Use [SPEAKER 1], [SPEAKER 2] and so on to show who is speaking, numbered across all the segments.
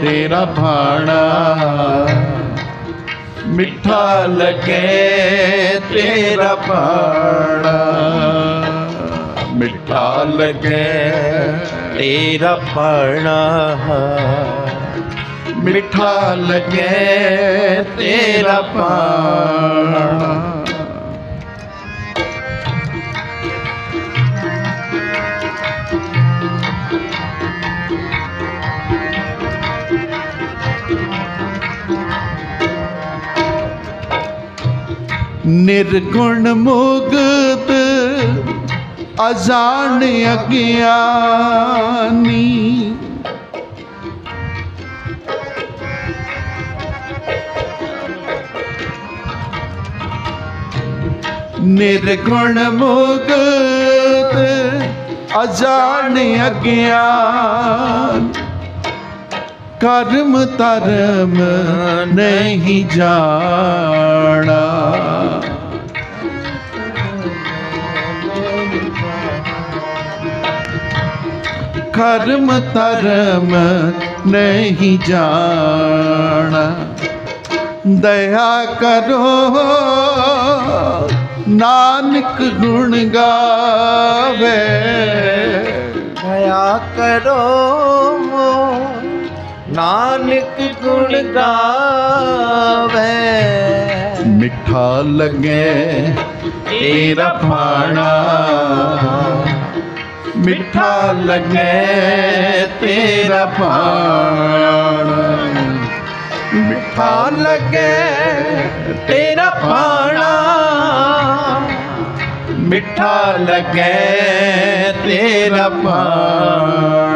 [SPEAKER 1] ਤੇਰਾ ਭਾਣਾ ਮਿੱਠਾ ਲੱਗੇ ਤੇਰਾ ਭਾਣਾ ਮਿੱਠਾ ਲੱਗੇ
[SPEAKER 2] ਤੇਰਾ ਭਾਣਾ
[SPEAKER 1] ਮਿੱਠਾ ਲੱਗੇ ਤੇਰਾ ਭਾਣਾ ਨਿਰਗੁਣ ਮੁਗਤ ਅਜ਼ਾਨ ਅਗਿਆਨੀ। ਨਿਰਗੁਣ ਮੁਗਤ ਅਜ਼ਾਨ ਅਗਿਆਨ। ਕਰਮ ਧਰਮ ਨਹੀਂ ਜਾਣਾ। ਕਰਮ ਧਰਮ ਨਹੀਂ ਜਾਣਾ। ਦਇਆ ਕਰੋ, ਨਾਨਕ ਗੁਣ ਗਾਵੇ।
[SPEAKER 2] ਦਇਆ ਕਰੋ ਨਾਨਕ ਗੁਣ ਗਾਵੇ।
[SPEAKER 1] ਮਿੱਠਾ ਲੱਗੇ ਤੇਰਾ ਖਾਣਾ ਮਿੱਠਾ ਲੱਗੇ ਤੇਰਾ ਖਾਣਾ ਮਿੱਠਾ ਲੱਗੇ ਤੇਰਾ ਖਾਣਾ ਮਿੱਠਾ ਲੱਗੇ ਤੇਰਾ ਖਾਣਾ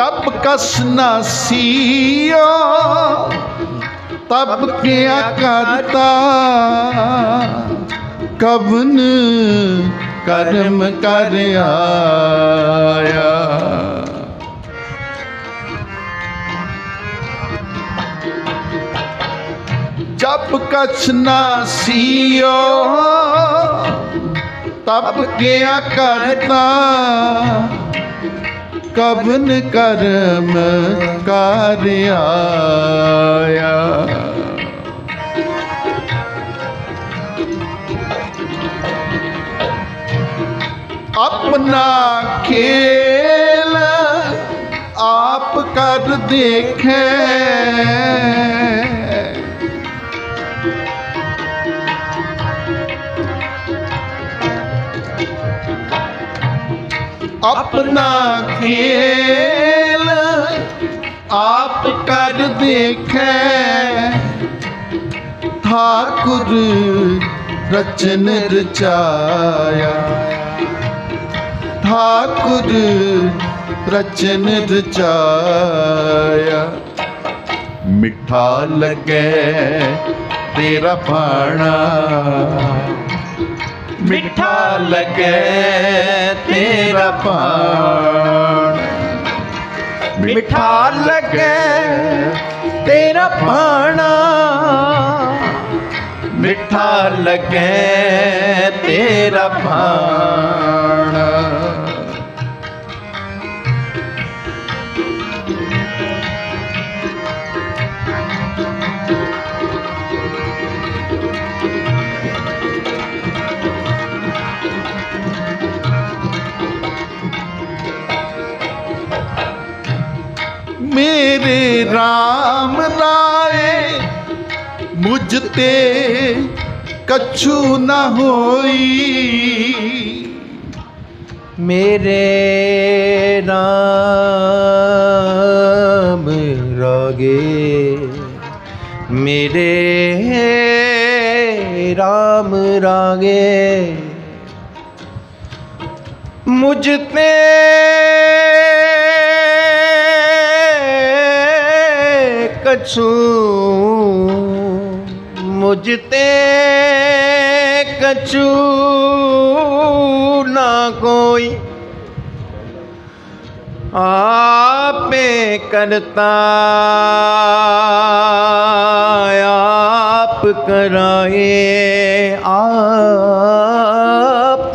[SPEAKER 1] ਜਬ ਕਸ ਨਸੀਆ ਤਬ ਕਿਆ ਕਰਤਾ? ਕਵਨ ਕਰਮ ਕਰ ਆਇਆ? ਜਬ ਕਛ ਨਾ ਸੀਓ, ਤਬ ਕਿਆ ਕਰਤਾ? ਕਬਨ ਕਰਮ ਕਰ ਆਪਣਾ ਖੇਲ ਆਪ ਕਰ ਦੇਖੇ। ਆਪਣਾ ਖੇਲ ਆਪ ਕਰ ਦੇਖੈ। ਠਾਕੁਰ ਰਚਨ ਰਚਾਇਆ। ਠਾਕੁਰ ਰਚਨ ਰਚਾਇਆ। ਮਿੱਠਾ ਲੱਗੇ ਤੇਰਾ ਬਾਣਾ। ਮਿੱਠਾ ਲੱਗੇ ਤੇਰਾ ਪਾਣ ਮਿੱਠਾ ਲੱਗੇ ਤੇਰਾ ਪਾਣਾ ਮਿੱਠਾ ਲੱਗੇ ਤੇਰਾ ਪਾਣਾ मुझ ते कछु न होई
[SPEAKER 2] ਮੇਰੇ ਨਾਮ ਰਾਗੇ ਮੇਰੇ ਰਾਮ ਰਾਗੇ ਮੁਝ ਤੇ ਕਛੂ खोजते कछु ना कोई आपे करता आप कराए आप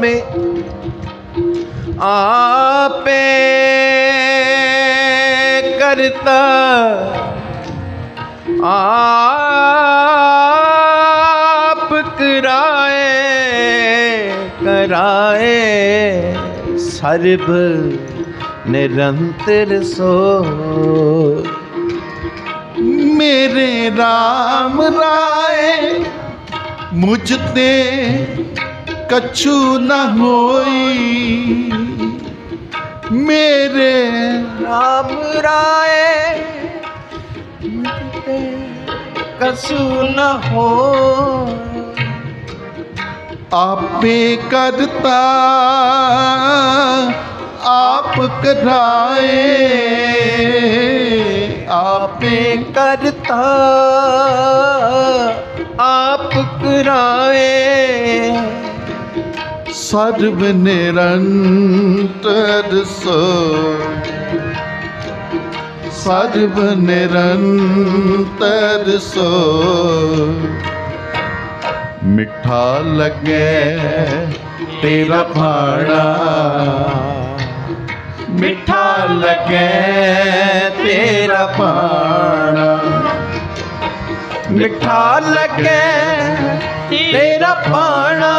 [SPEAKER 2] में आपे करता आप ਰਾਏ ਸਰਬ ਨਿਰੰਤਰ ਸੋ ਮੇਰੇ
[SPEAKER 1] RAM ਰਾਏ, ਮੁਝ ਤੇ ਕਛੂ ਨਾ ਹੋਈ। ਮੇਰੇ RAM
[SPEAKER 2] ਰਾਏ, ਮੁਝ ਤੇ ਕਛੂ ਨਾ
[SPEAKER 1] ਹੋਈ। ਆਪੇ ਕਰਤਾ ਆਪ ਕਰਾਏ।
[SPEAKER 2] ਆਪੇ ਕਰਤਾ ਆਪ
[SPEAKER 1] ਕਰਾਏ। ਸਰਬ ਨਿਰੰਤਰ ਸੋ ਸਰਬ ਨਿਰੰਤਰ ਸੋ। ਮਿੱਠਾ ਲੱਗੇ ਤੇਰਾ ਭਾਣਾ। ਮਿੱਠਾ ਲੱਗੇ ਤੇਰਾ
[SPEAKER 2] ਭਾਣਾ। ਮਿੱਠਾ ਲੱਗੇ ਤੇਰਾ
[SPEAKER 1] ਭਾਣਾ।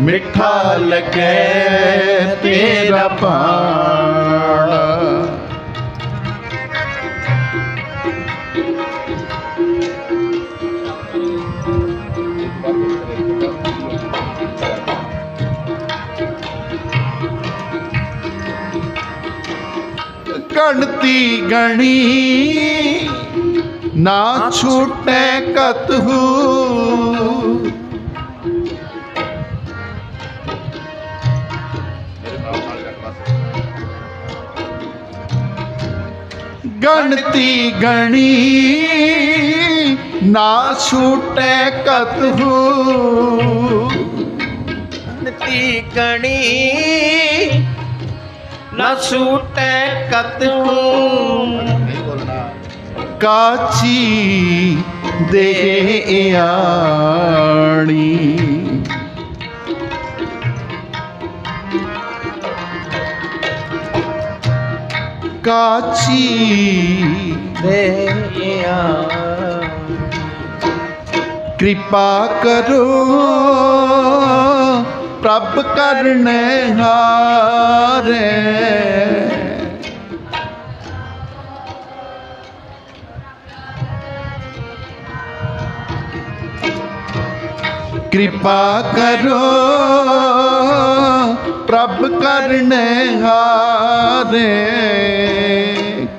[SPEAKER 1] ਮਿੱਠਾ ਲੱਗੇ ਤੇਰਾ ਭਾਣਾ। ਗਣਤੀ ਗਣੀ। ਨਾ ਛੂਟੈ ਕਤਹੂ ਗਣਤੀ ਗਣੀ। ਨਾ ਛੂਟੈ ਕਤਹੂ
[SPEAKER 2] ਗਣਤੀ ਗਣੀ। ਨਾ ਛੂਟੈ ਕਤਹੂ
[SPEAKER 1] ਕਾਚੀ ਦੇ ਆਣੀ ਕਾਚੀ
[SPEAKER 2] ਦੇਆ
[SPEAKER 1] ਕਿਰਪਾ ਕਰੋ ਪ੍ਰਭ ਕਰਨੇ ਹਾਰੇ। ਕਿਰਪਾ ਕਰੋ ਪ੍ਰਭ ਕਰਨੇ ਹਾਰੇ।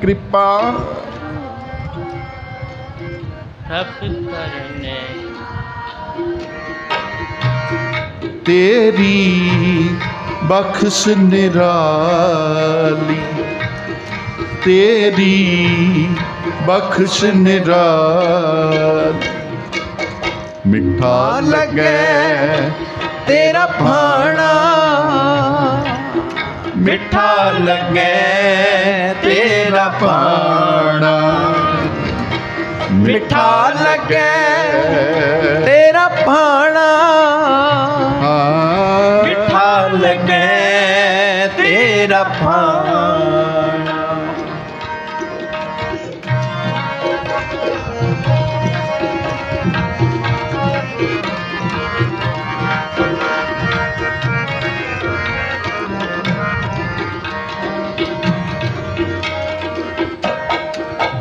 [SPEAKER 1] ਕਿਰਪਾ।
[SPEAKER 3] ਸਭ ਕਰਨੇ
[SPEAKER 1] ਤੇਰੀ ਬਖਸ਼ ਨਿਰਾਲੀ। ਤੇਰੀ ਬਖਸ਼ ਨਿਰਾਲੀ। ਮਿੱਠਾ ਲੱਗੇ
[SPEAKER 2] ਤੇਰਾ ਭਾਣਾ।
[SPEAKER 1] ਮਿੱਠਾ ਲੱਗੇ ਤੇਰਾ ਪਾਣਾ
[SPEAKER 2] ਮਿੱਠਾ ਲੱਗੇ ਤੇਰਾ ਭਾਣਾ। ਮਿੱਠਾ ਲੱਗੇ ਤੇਰਾ ਭਾਣਾ।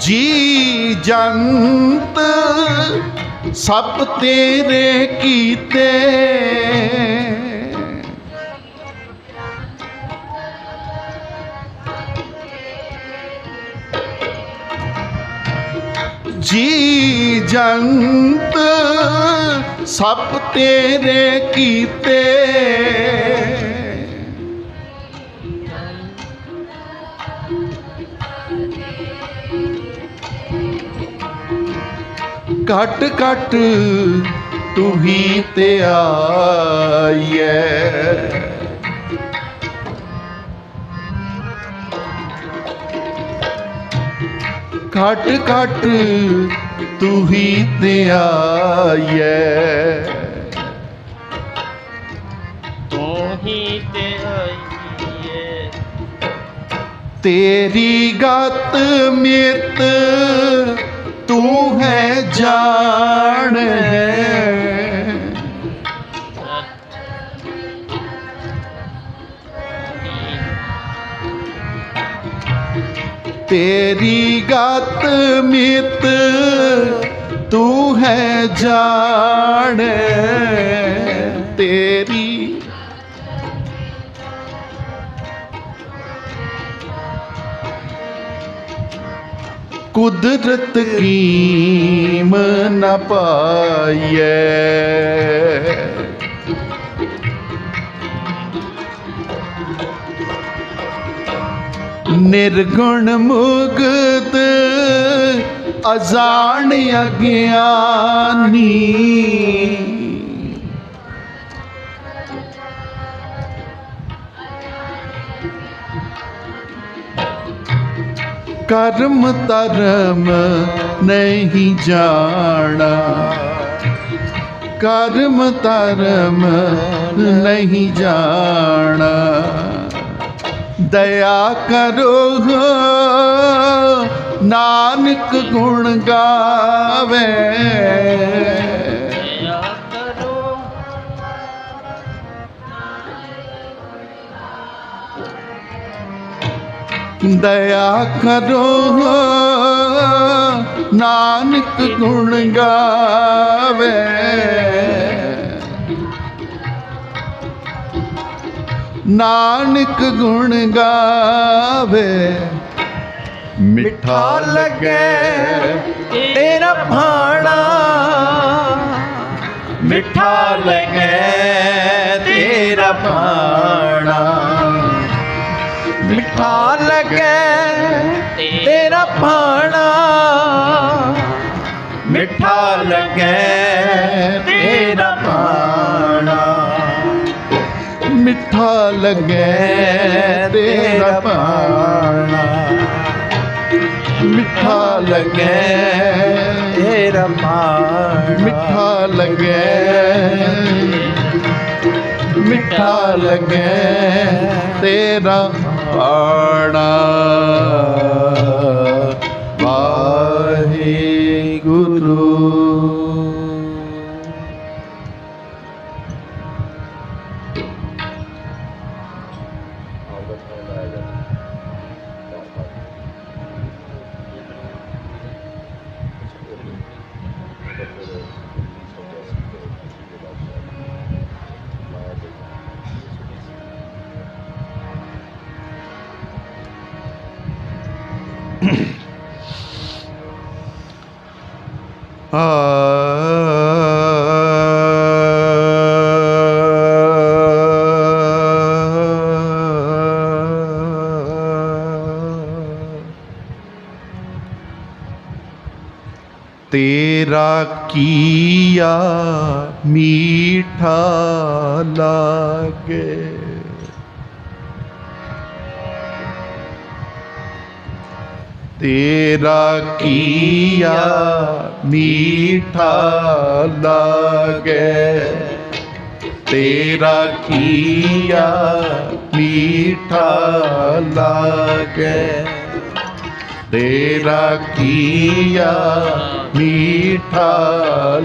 [SPEAKER 1] ਜੀ ਜੰਤ ਸਭ ਤੇਰੇ ਕੀਤੇ। ਜੀ ਜੰਤ ਸਭ ਤੇਰੇ ਕੀਤੇ। ਘਟ ਘਟ ਤੂੰ ਹੀ ਤੇ ਆਈਐ। ਘਟ ਘਟ ਤੂੰ ਹੀ ਤੇ ਆਈਐ।
[SPEAKER 3] ਤੇ ਆਈਐ।
[SPEAKER 1] ਤੇਰੀ ਗਤ ਮਿਤ ਤੂੰ ਹੈ ਜਾਣ। ਹੈ ਤੇਰੀ ਗਤ ਮਿਤ ਤੂੰ ਹੈ ਜਾਣ। ਤੇਰੀ ਕੁਦਰਤ ਕੀਮ ਨ ਪਾਈਐ? ਨਿਰਗੁਣ ਮੁਗਤ ਅਜ਼ਾਨ ਅਗਿਆਨੀ ਕਰਮ ਧਰਮ ਨਹੀਂ ਜਾਣਾ। ਕਰਮ ਧਰਮ ਨਹੀਂ ਜਾਣਾ। ਦਇਆ ਕਰੋ ਨਾਨਕ ਗੁਣ ਗਾਵੇ।
[SPEAKER 3] ਦਇਆ ਕਰੋ।
[SPEAKER 1] ਨਾਨਕ ਗੁਣ ਗਾਵੇ। ਨਾਨਕ ਗੁਣ ਗਾਵੇ। ਮਿੱਠਾ ਲੱਗੇ
[SPEAKER 2] ਤੇਰਾ ਭਾਣਾ। ਮਿੱਠਾ ਲੱਗੇ ਤੇਰਾ ਭਾਣਾ। ਮਿੱਠਾ ਲੱਗੇ, ਤੇਰਾ ਭਾਣਾ। ਮਿੱਠਾ ਲੱਗੇ, ਤੇਰਾ ਭਾਣਾ।
[SPEAKER 1] ਮਿੱਠਾ ਲੱਗੇ, ਤੇਰਾ ਪਾਣਾ ਮਿੱਠਾ ਲੱਗੇ,
[SPEAKER 2] ਤੇਰਾ ਭਾਣਾ।
[SPEAKER 1] ਮਿੱਠਾ ਲੱਗੇ ਮਿੱਠਾ ਲੱਗੇ, ਤੇਰਾ ਪਾਣਾ ਤੇਰਾ ਕੀਆ ਮੀਠਾ ਲਾਗੇ ਤੇਰਾ ਕੀਆ ਮੀਠਾ ਲਾਗੇ। ਤੇਰਾ ਕੀਆ ਮੀਠਾ ਲਾਗੇ। ਤੇਰਾ ਕੀਆ ਮੀਠਾ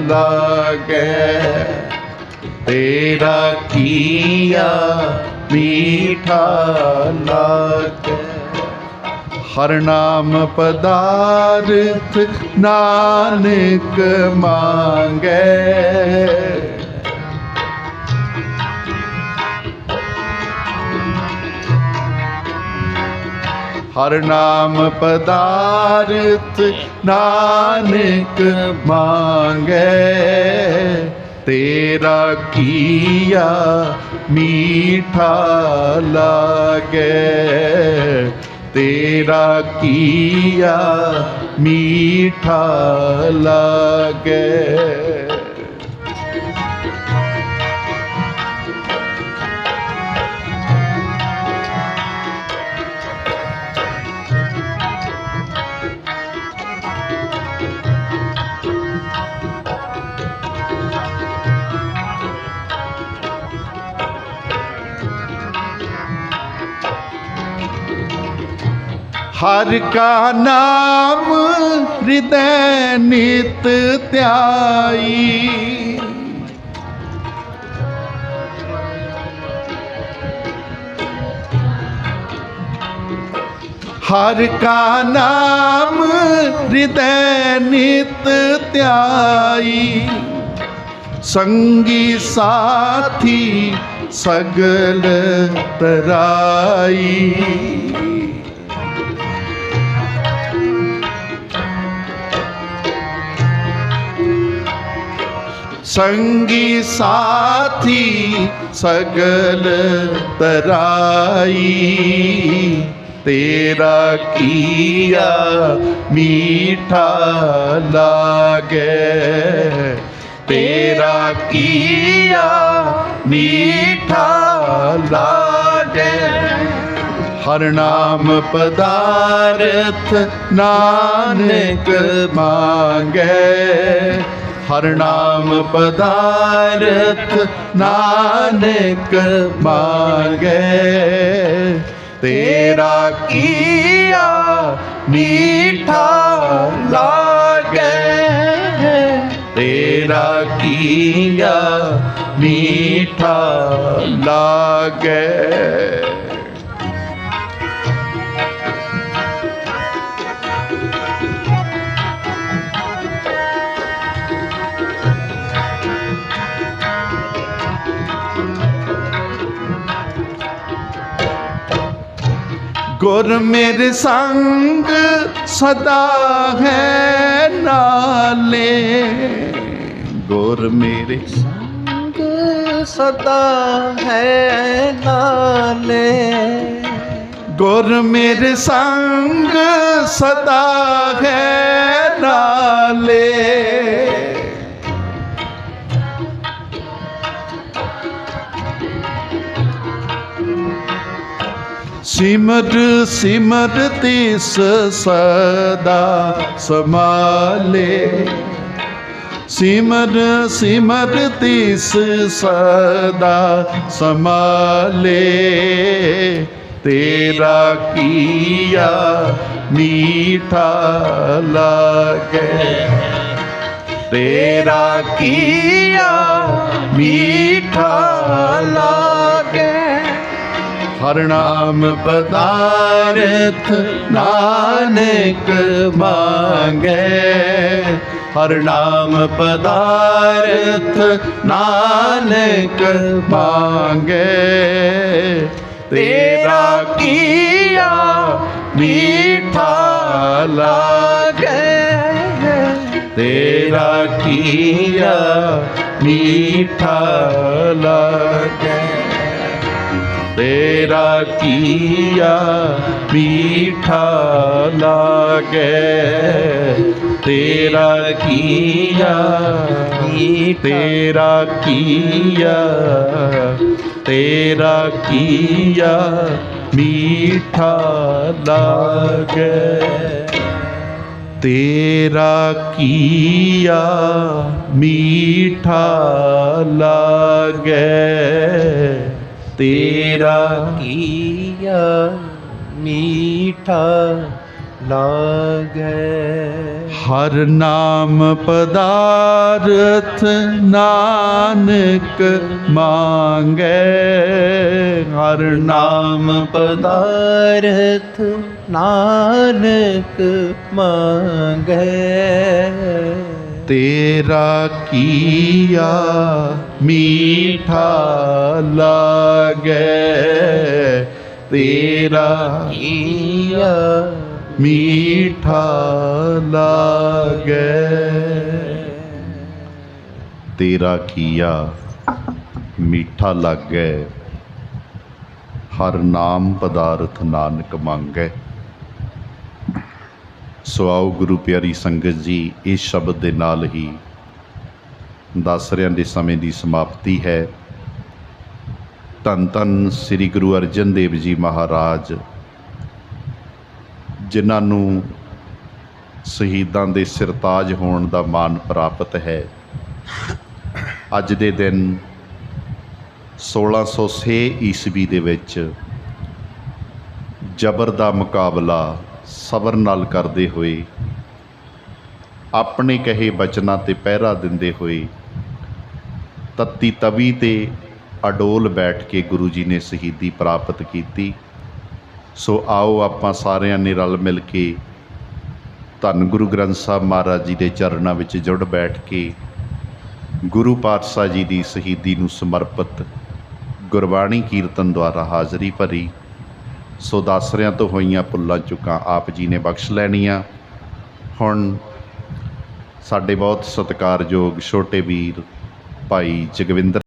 [SPEAKER 1] ਲਾਗੇ। ਤੇਰਾ ਕੀਆ ਮੀਠਾ ਲਾਗੇ। ਹਰ ਨਾਮ ਪਦਾਰਥ ਨਾਨਕ ਮੰਗੇ। ਹਰ ਨਾਮ ਪਦਾਰਥ ਨਾਨਕ ਮੰਗੇ। ਤੇਰਾ ਕੀਆ ਮੀਠਾ ਲਾਗੇ। ਤੇਰਾ ਕੀਆ ਮੀਠਾ ਲਾਗੇ। ਹਰ ਕਾ ਨਾਮ ਹਿਰਦੈ ਨਿਤ ਧਿਆਈ। ਹਰ ਕਾ ਨਾਮ ਹਿਰਦੈ ਨਿਤ ਧਿਆਈ। ਸੰਗੀ ਸਾਥੀ ਸਗਲ ਤਰਾਈ। ਸੰਗੀ ਸਾਥੀ ਸਗਲ ਤਰਾਈ। ਤੇਰਾ ਕੀਆ ਮੀਠਾ ਲਾਗੇ। ਤੇਰਾ ਕੀਆ ਮੀਠਾ ਲਾਗੇ। ਹਰ ਨਾਮ ਪਦਾਰਥ ਨਾਨਕ ਮੰਗੇ। ਹਰ ਨਾਮ ਪਦਾਰਥ ਨਾਨਕ ਮੰਗੇ ਤੇਰਾ ਕੀਆ ਮੀਠਾ ਲਾਗੇ। ਤੇਰਾ ਕੀਆ ਮੀਠਾ ਲਾਗੇ। ਗੁਰ ਮੇਰੇ ਸੰਗ ਸਦਾ ਹੈ ਨਾਲੇ। ਗੁਰ ਮੇਰੇ
[SPEAKER 2] ਸੰਗ ਸਦਾ ਹੈ ਨਾਲੇ।
[SPEAKER 1] ਗੁਰ ਮੇਰੇ ਸੰਗ ਸਦਾ ਹੈ ਨਾਲੇ। ਸਿਮਰ ਸਿਮਰ ਤਿਸ ਸਦਾ ਸਮਾਲੇ ਸਿਮਰ ਸਿਮਰ ਤਿਸ ਸਦਾ ਸਮਾਲੇ ਤੇਰਾ ਕੀਆ ਮੀਠਾ ਲਾਗੇ। ਤੇਰਾ ਕੀਆ ਮੀਠਾ ਲਾਗੇ। ਹਰ ਨਾਮ ਪਦਾਰਥ ਨਾਨਕ ਮੰਗੇ। ਹਰ ਨਾਮ ਪਦਾਰਥ ਨਾਨਕ ਮੰਗੇ। ਤੇਰਾ ਕੀਆ ਮੀਠਾ ਲਾਗੇ। ਤੇਰਾ ਕੀਆ ਮੀਠਾ ਲਾਗੇ। ਤੇਰਾ ਕੀਆ ਮੀਠਾ ਲਾਗੇ। ਤੇਰਾ ਕੀਆ ਤੇਰਾ ਕੀਆ ਤੇਰਾ ਕੀਆ ਮੀਠਾ ਲਾਗੇ। ਤੇਰਾ ਕੀਆ ਮੀਠਾ ਲਾਗੇ। ਤੇਰਾ
[SPEAKER 2] ਕੀਆ ਮੀਠਾ ਲਾਗੇ।
[SPEAKER 1] ਹਰ ਨਾਮ ਪਦਾਰਥ ਨਾਨਕ ਮੰਗੇ। ਹਰ ਨਾਮ
[SPEAKER 2] ਪਦਾਰਥ ਨਾਨਕ ਮੰਗੇ।
[SPEAKER 1] ਤੇਰਾ ਕੀਆ ਮੀਠਾ ਲਾਗੇ। ਤੇਰਾ
[SPEAKER 2] ਕੀਆ
[SPEAKER 1] ਮੀਠਾ ਲਾਗੇ। ਤੇਰਾ ਕੀਆ ਮੀਠਾ ਲਾਗੇ। ਹਰ ਨਾਮ ਪਦਾਰਥ ਨਾਨਕ ਮੰਗੈ। ਸੋ ਆਓ ਗੁਰੂ ਪਿਆਰੀ ਸੰਗਤ ਜੀ, ਇਸ ਸ਼ਬਦ ਦੇ ਨਾਲ ਹੀ ਦਾਸਰਿਆਂ ਦੇ ਸਮੇਂ ਦੀ ਸਮਾਪਤੀ ਹੈ। ਧੰਨ ਧੰਨ ਸ੍ਰੀ ਗੁਰੂ ਅਰਜਨ ਦੇਵ ਜੀ ਮਹਾਰਾਜ, ਜਿਨ੍ਹਾਂ ਨੂੰ ਸ਼ਹੀਦਾਂ ਦੇ ਸਿਰਤਾਜ ਹੋਣ ਦਾ ਮਾਣ ਪ੍ਰਾਪਤ ਹੈ। ਅੱਜ ਦੇ ਦਿਨ 1606 ਈਸਵੀ ਦੇ ਵਿੱਚ ਜਬਰ ਦਾ ਮੁਕਾਬਲਾ ਸਬਰ ਨਾਲ ਕਰਦੇ ਹੋਏ। ਆਪਣੇ ਕਹੇ ਬਚਨਾਂ ਤੇ ਪਹਿਰਾ ਦਿੰਦੇ ਹੋਏ। ਤੱਤੀ ਤਵੀ ਤੇ ਅਡੋਲ ਬੈਠ ਕੇ ਗੁਰੂ ਜੀ ਨੇ ਸ਼ਹੀਦੀ ਪ੍ਰਾਪਤ ਕੀਤੀ। ਸੋ ਆਓ ਆਪਾਂ ਸਾਰਿਆਂ ਨੇ ਰਲ ਮਿਲ ਕੇ ਧੰਨ ਗੁਰੂ ਗ੍ਰੰਥ ਸਾਹਿਬ ਮਹਾਰਾਜ ਜੀ ਦੇ ਚਰਨਾਂ ਵਿੱਚ ਜੁੜ ਬੈਠ ਕੇ ਗੁਰੂ ਪਾਤਸ਼ਾਹ ਜੀ ਦੀ ਸ਼ਹੀਦੀ ਨੂੰ ਸਮਰਪਿਤ ਗੁਰਬਾਣੀ ਕੀਰਤਨ ਦੁਆਰਾ ਹਾਜ਼ਰੀ ਭਰੀ। ਸੋ ਦਾਸਰਿਆਂ ਤੋਂ ਹੋਈਆਂ ਪੁੱਲਾਂ ਚੁੱਕਾਂ ਆਪ ਜੀ ਨੇ ਬਖਸ਼ ਲੈਣੀਆਂ। ਹੁਣ ਸਾਡੇ ਬਹੁਤ ਸਤਿਕਾਰਯੋਗ ਛੋਟੇ ਵੀਰ ਭਾਈ ਜਗਵਿੰਦਰ